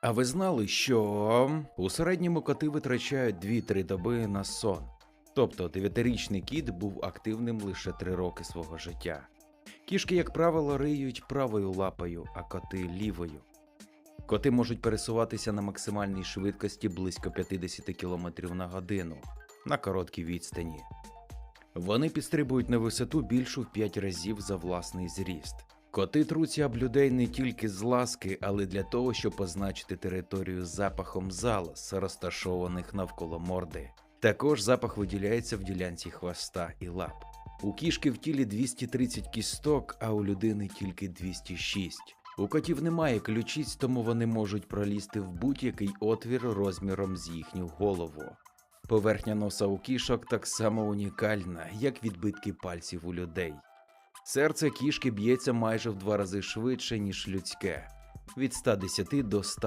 А ви знали, що у середньому коти витрачають 2-3 доби на сон. Тобто дев'ятирічний кіт був активним лише 3 роки свого життя. Кішки, як правило, риють правою лапою, а коти лівою. Коти можуть пересуватися на максимальній швидкості близько 50 км на годину на короткій відстані. Вони підстрибують на висоту більшу в 5 разів за власний зріст. Коти труться об людей не тільки з ласки, але для того, щоб позначити територію запахом залоз, розташованих навколо морди. Також запах виділяється в ділянці хвоста і лап. У кішки в тілі 230 кісток, а у людини тільки 206. У котів немає ключиць, тому вони можуть пролізти в будь-який отвір розміром з їхню голову. Поверхня носа у кішок так само унікальна, як відбитки пальців у людей. Серце кішки б'ється майже в два рази швидше, ніж людське. Від 110 до 100